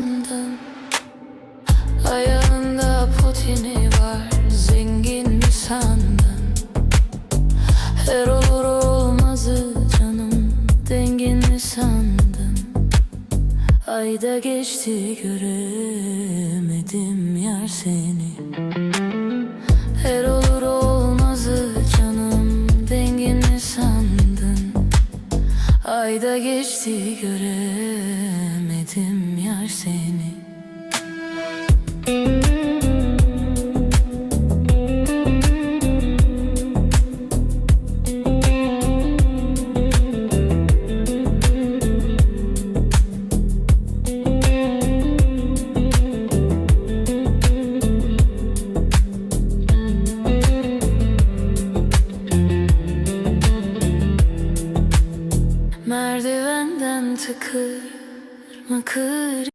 sandın Ayağında potini var. Zengin mi sandın? Her olur olmazı canım Dengin mi sandın? Ayda geçti göremedim yar seni. Her olur olmazı canım Dengin mi sandın? Ayda geçti göremedim anlar seni. Merdivenden tıkır mıkır